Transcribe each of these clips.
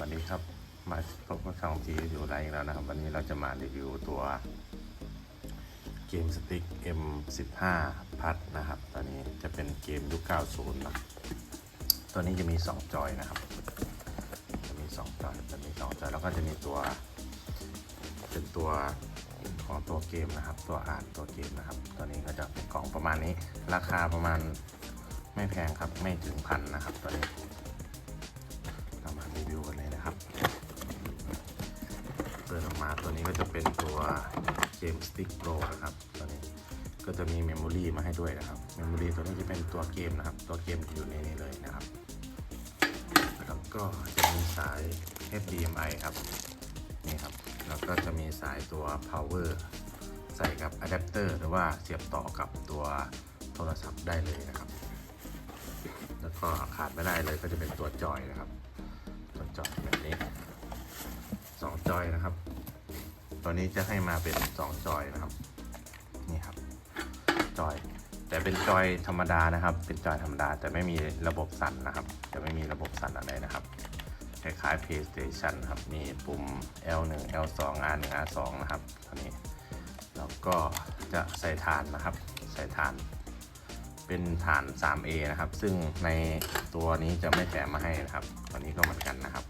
วัสดีครับ มาพบกับช่องทีอยู่ไรอีกแล้วนะครับ วันนี้เราจะมารีวิวตัวเกมสติ๊ก M15 พัดนะครับ ตอนนี้จะเป็นเกมยุค 90 นะ ตัวนี้จะมี 2 จอยนะครับ จะมี 2 จอย จะมี 2 จอย แล้วก็จะมีตัว เป็นตัวของตัวเกมนะครับ ตัวอ่านตัวเกมนะครับ ตัวนี้ก็จะเป็นกล่องประมาณนี้ ราคาประมาณไม่แพงครับ ไม่ถึงพันนะครับตัวนี้ ตัวนี้ก็จะเป็นตัวเกมสติ๊กโปรนะครับตัวนี้ก็จะมีเมมโมรีมาให้ด้วยนะครับเมมโมรีตัวนี้จะเป็นตัวเกมนะครับ ตัวเกมอยู่ในนี้เลยนะครับแล้วก็จะมีสาย HDMI ครับนี่ครับแล้วก็จะมีสายตัว power ใส่กับอะแดปเตอร์หรือว่าเสียบต่อกับตัวโทรศัพท์ได้เลยนะครับ แล้วก็ขาดไม่ได้เลยก็จะเป็นตัวจอยนะครับ ตัวจอยแบบนี้สองจอยนะครับ ตัวนี้จะให้มาเป็นสองจอยนะครับ นี่ครับ จอย แต่เป็นจอยธรรมดานะครับ เป็นจอยธรรมดา แต่ไม่มีระบบสั่นนะครับ จะไม่มีระบบสั่นอะไรนะครับ คล้ายๆ PlayStation ครับ มีปุ่ม L1 L2 R1 R2 นะครับ ตัวนี้ แล้วก็จะใส่ฐานนะครับ ใส่ฐาน เป็นฐาน 3A นะครับ ซึ่งในตัวนี้จะไม่แถมมาให้นะครับ ตัวนี้ก็เหมือนกันนะครับ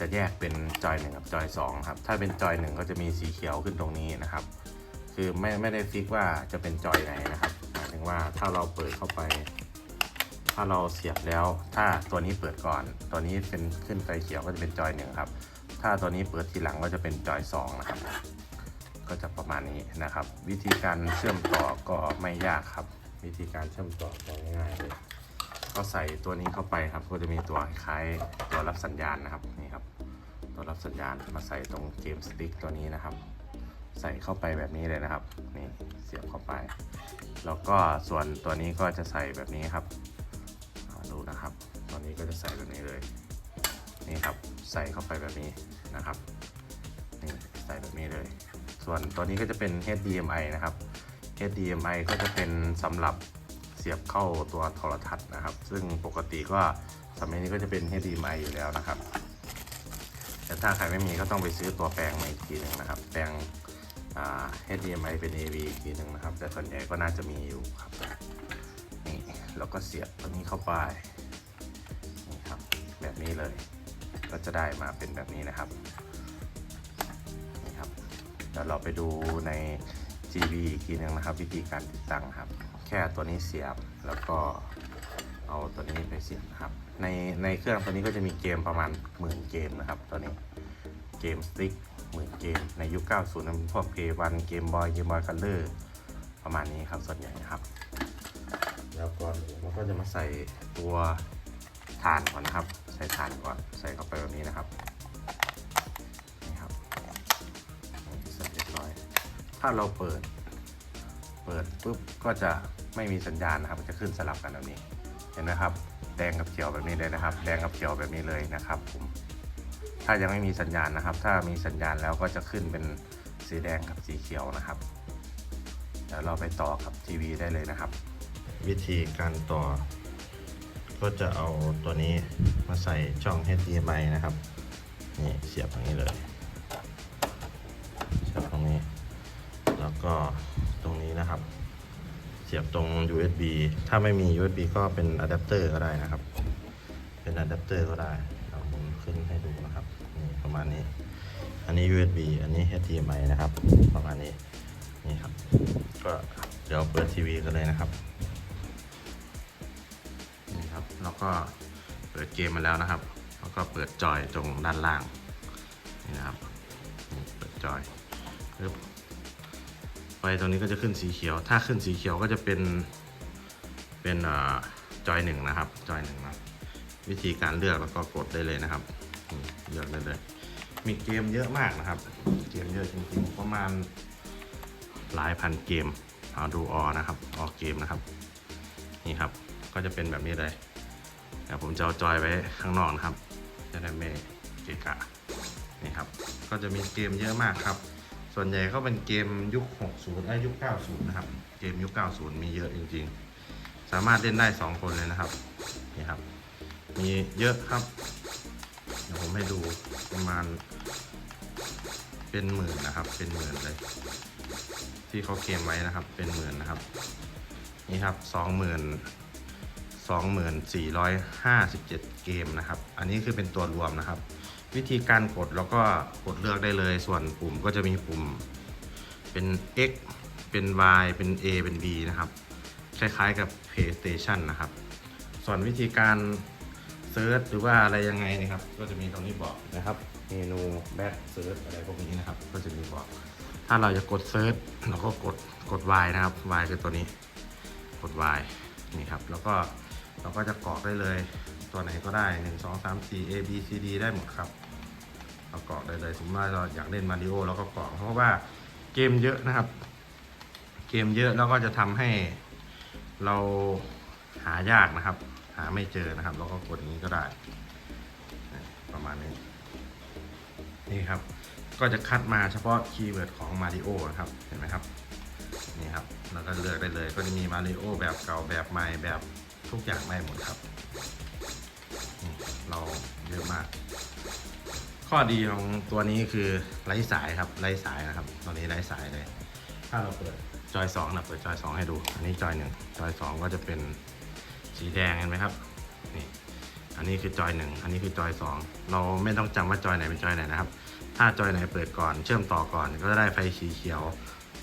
จะแยกเป็นจอย1กับจอย2ครับ ถ้าเป็นจอย1ก็จะมีสีเขียวขึ้นตรงนี้นะครับ คือไม่ไม่ได้ฟิกว่าจะเป็นจอยไหนนะครับหมายถึงว่าถ้าเราเปิดเข้าไป ถ้าเราเสียบแล้ว ถ้าตัวนี้เปิดก่อน ตัวนี้เป็นขึ้นไฟเขียวก็จะเป็นจอยหนึ่งครับ ถ้าตัวนี้เปิดทีหลังก็จะเป็นจอยสองนะครับ ก็จะประมาณนี้นะครับ วิธีการเชื่อมต่อก็ไม่ยากครับ วิธีการเชื่อมต่อง่ายๆเลย ก็ใส่ตัวนี้เข้าไปครับ ก็จะมีตัวคล้ายตัวรับสัญญาณนะครับนี่ครับ ตัวรับสัญญาณมาใส่ตรงเกมสติ๊กตัวนี้นะครับ ใส่เข้าไปแบบนี้เลยนะครับนี่เสียบเข้าไป แล้วก็ส่วนตัวนี้ก็จะใส่แบบนี้ครับดูนะครับตัวนี้ก็จะใส่แบบนี้เลยนี่ครับใส่เข้าไปแบบนี้นะครับนี่ใส่แบบนี้เลย ส่วนตัวนี้ก็จะเป็น HDMI นะครับ HDMI ก็จะเป็นสำหรับ เสียบเข้าตัวโทรทัศน์นะครับ ซึ่งปกติก็สมัยนี้ก็จะเป็น HDMI อยู่แล้วนะครับ แต่ถ้าใครไม่มีก็ต้องไปซื้อตัวแปลงมาอีกทีหนึ่งนะครับ แปลง HDMI เป็น AV อีกทีหนึ่งนะครับ แต่ส่วนใหญ่ก็น่าจะมีอยู่ครับนี่แล้วก็เสียบตัวนี้เข้าไปนี่ครับแบบนี้เลย ก็จะได้มาเป็นแบบนี้นะครับนี่ครับเดี๋ยวเราไปดูใน GV อีกทีหนึงนะครับ วิธีการติดตั้งครับ ค่ตัวนี้เสียบแล้วก็เอาตัวนี้ไปเสียบนะครับ ในในเครื่องตัวนี้ก็จะมีเกมประมาณหมื่นเกมนะครับตัวนี้เกมสติ๊กหมื่นเกมในยุค 90นั้นพวกเกมวันเกมบอยเกมบอยคัลเลอร์ประมาณนี้ครับส่วนใหญ่นะครับ แล้วก่อนอื่นเราก็จะมาใส่ตัวถ่านก่อนนะครับ ใส่ถ่านก่อนใส่เข้าไปแบบนี้นะครับนี่ครับเสร็จเรียบร้อย ถ้าเราเปิด เปิดปุ๊บก็จะ ไม่มีสัญญาณนะครับจะขึ้นสลับกันแบบนี้เห็นไหมครับ แดงกับเขียวแบบนี้เลยนะครับ แดงกับเขียวแบบนี้เลยนะครับผมถ้ายังไม่มีสัญญาณนะครับ ถ้ามีสัญญาณแล้วก็จะขึ้นเป็นสีแดงกับสีเขียวนะครับเดี๋ยวเราไปต่อกับทีวีได้เลยนะครับ วิธีการต่อ ก็จะเอาตัวนี้มาใส่ช่อง HDMI นะครับนี่เสียบตรงนี้เลยเสียบตรงนี้ แล้วก็ตรงนี้นะครับ สียบตรง USB ถ้าไม่มี USB ก็เป็นอะแดปเตอร์ก็ได้นะครับ เป็นอะแดปเตอร์ก็ได้เราหมุนขึ้นให้ดูนะครับ นี่ประมาณนี้ อันนี้ USB อันนี้ HDMI นะครับ ประมาณนี้ นี่ครับ ก็เดี๋ยวเปิดทีวีกันเลยนะครับ นี่ครับ แล้วก็เปิดเกมมาแล้วนะครับ แล้วก็เปิดจอยตรงด้านล่าง นี่นะครับ เปิดจอยปึ๊บ ไฟตรงนี้ก็จะขึ้นสีเขียว ถ้าขึ้นสีเขียวก็จะเป็น เป็นจอยหนึ่งนะครับ จอยหนึ่งนะ วิธีการเลือกแล้วก็กดได้เลยนะครับ เลือกได้เลย มีเกมเยอะมากนะครับ เกมเยอะจริงๆ ประมาณหลายพันเกมเอาดูออนะครับ ออเกมนะครับ นี่ครับ ก็จะเป็นแบบนี้เลยเดี๋ยวผมจะเอาจอยไว้ข้างนอกนะครับ จะได้ไม่เกะกะนี่ครับ ก็จะมีเกมเยอะมากครับ ส่วนใหญ่ก็เป็นเกมยุค 60 และยุค 90 นะครับ เกมยุค 90 มีเยอะจริง ๆ สามารถเล่นได้ 2 คนเลยนะครับ นี่ครับ มีเยอะครับ เดี๋ยวผมให้ดูประมาณ เป็นหมื่นนะครับ เป็นหมื่นเลย ที่เขาเคลมไว้นะครับ เป็นหมื่นนะครับ นี่ครับสองหมื่นสองหมื่นสี่ร้อยห้าสิบเจ็ดเกมนะครับ อันนี้คือเป็นตัวรวมนะครับ วิธีการกดแล้วก็กดเลือกได้เลย ส่วนปุ่มก็จะมีปุ่มเป็น X เป็น Y เป็น A เป็น B นะครับ คล้ายๆกับ PlayStation นะครับ ส่วนวิธีการเซิร์ชหรือว่าอะไรยังไงนะครับ ก็จะมีตรงนี้บอกนะครับ เมนูแบ็กเซิร์ชอะไรพวกนี้นะครับ ก็จะมีบอก ถ้าเราจะกดเซิร์ชเราก็กดกด Y นะครับ Y คือตัวนี้ กด Y นี่ครับ แล้วก็เราก็จะกรอกได้เลย ตัวไหนก็ได้ 1 2 3 4 A B C D ได้หมดครับ เรากรอกได้เลยสมมติว่าเราอยากเล่นมาริโอเราก็กรอกเพราะว่าเกมเยอะนะครับ เกมเยอะแล้วก็จะทำให้เราหายากนะครับ หาไม่เจอนะครับ เราก็กดอย่างนี้ก็ได้ประมาณนี้นี่ครับ ก็จะคัดมาเฉพาะคีย์เวิร์ดของมาริโอนะครับเห็นไหมครับนี่ครับแล้วก็เลือกได้เลย ก็จะมีมาริโอแบบเก่าแบบใหม่แบบทุกอย่างได้หมดครับ เราเยอะมาก ข้อดีของตัวนี้คือไร้สายครับไร้สายนะครับตอนนี้ไร้สายเลย ถ้าเราเปิดจอยสองนะเปิดจอยสองให้ดู อันนี้จอยหนึ่งจอยสองก็จะเป็นสีแดงเห็นไหมครับนี่อันนี้คือจอยหนึ่งอันนี้คือจอยสองเราไม่ต้องจำว่าจอยไหนเป็นจอยไหนนะครับ ถ้าจอยไหนเปิดก่อนเชื่อมต่อก่อนก็จะได้ไฟสีเขียว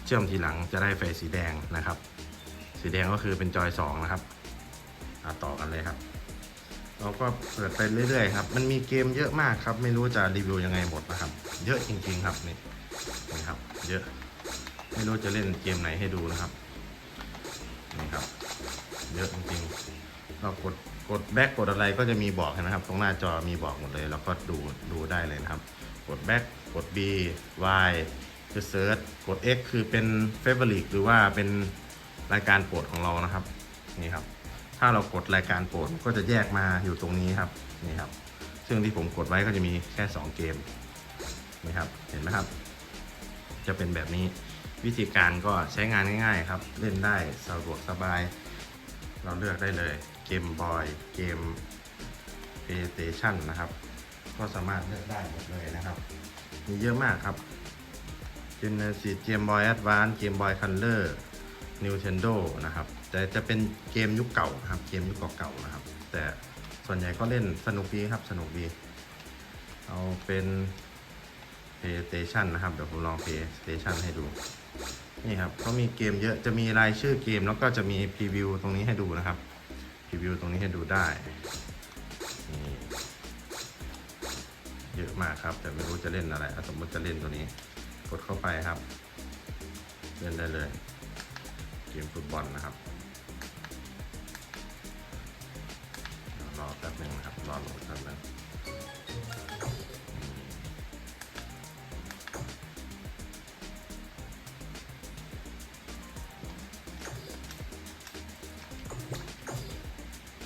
เชื่อมทีหลังจะได้ไฟสีแดงนะครับ สีแดงก็คือเป็นจอยสองนะครับอะต่อกันเลยครับ เราก็เปิดไปเรื่อยๆครับ มันมีเกมเยอะมากครับ ไม่รู้จะรีวิวยังไงหมดนะครับ เยอะจริงๆครับนี่นี่ครับ เยอะ ไม่รู้จะเล่นเกมไหนให้ดูนะครับ นี่ครับ เยอะจริงๆ เรากด กดแบ็กกดอะไรก็จะมีบอกเห็นะครับ ตรงหน้าจอมีบอกหมดเลยแล้วก็ดูดูได้เลยนะครับ กดแบ็กกด B Y คือเซิร์ช กด X คือเป็น Favorite หรือว่าเป็นรายการโปรดของเรานะครับ นี่ครับ ถ้าเรากดรายการโปรดก็จะแยกมาอยู่ตรงนี้ครับนี่ครับ ซึ่งที่ผมกดไว้ก็จะมีแค่ 2 เกมนี่ครับเห็นไหมครับ จะเป็นแบบนี้วิธีการก็ใช้งานง่ายๆครับ เล่นได้สะดวกสบาย เราเลือกได้เลยเกมบอยเกม PlayStation นะครับ ก็สามารถเลือกได้หมดเลยนะครับ มีเยอะมากครับ Genesis Game Boy Advance Game Boy Color Nintendo นะครับ แต่จะเป็นเกมยุคเก่านะครับ เกมยุคเก่าๆนะครับ แต่ส่วนใหญ่ก็เล่นสนุกดีครับ สนุกดี เอาเป็น PlayStation นะครับ เดี๋ยวผมลอง PlayStation ให้ดู นี่ครับเขามีเกมเยอะ จะมีรายชื่อเกม แล้วก็จะมีพรีวิวตรงนี้ให้ดูนะครับ พรีวิวตรงนี้ให้ดูได้ เยอะมากครับ แต่ไม่รู้จะเล่นอะไรอะสมมติจะเล่นตัวนี้ กดเข้าไปครับ เล่นได้เลย มฟุตบอลนะครับรอแป๊บหนึงนะครับรอโหลดแป๊บนึง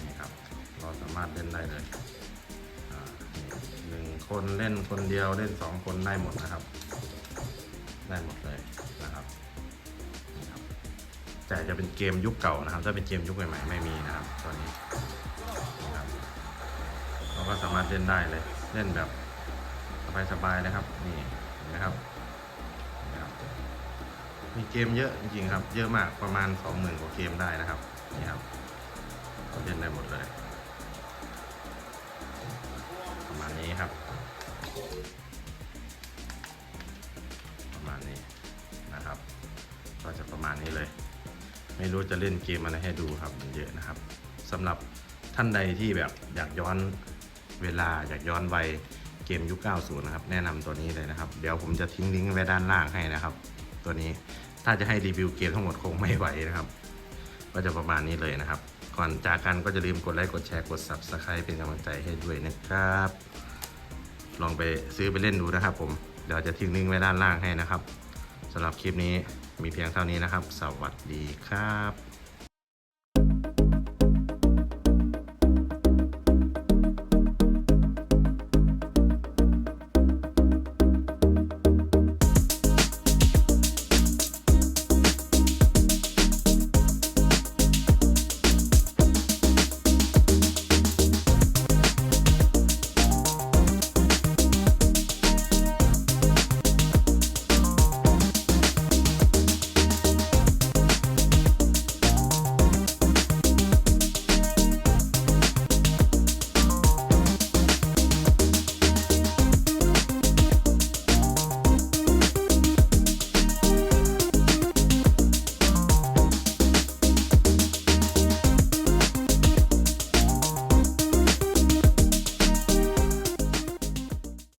นี่ครับเราสามารถเล่นได้เลยหนึ่งคนเล่นคนเดียวเล่นสองคนได้หมดนะครับ ได้หมดเลยนะครับ แต่จะเป็นเกมยุคเก่านะครับ ถ้าเป็นเกมยุคใหม่ๆไม่มีนะครับตอนนี้นะครับเราก็สามารถเล่นได้เลย เล่นแบบสบายๆนะครับ นี่นไหมครับนะครับมีเกมเยอะจริงๆครับ เยอะมากประมาณ 20,000กว่าเกมได้นะครับนี่ครับก็เล่นได้หมดเลย ประมาณนี้ครับ ประมาณนี้นะครับ ก็จะประมาณนี้เลย ไม่รู้จะเล่นเกมอะไรให้ดูครับเยอะนะครับสำหรับท่านใดที่แบบอยากย้อนเวลาอยากย้อนวัยเกมยุค 90 นะครับ แนะนำตัวนี้เลยนะครับ เดี๋ยวผมจะทิ้งลิงก์ไว้ด้านล่างให้นะครับ ตัวนี้ถ้าจะให้รีวิวเกมทั้งหมดคงไม่ไหวนะครับ ก็จะประมาณนี้เลยนะครับ ก่อนจากกันก็จะลืมกดไลค์กดแชร์กด Subscribe เป็นกำลังใจให้ด้วยนะครับ ลองไปซื้อไปเล่นดูนะครับ ผมเดี๋ยวจะทิ้งลิงก์ไว้ด้านล่างให้นะครับ สำหรับคลิปนี้มีเพียงเท่านี้นะครับ สวัสดีครับ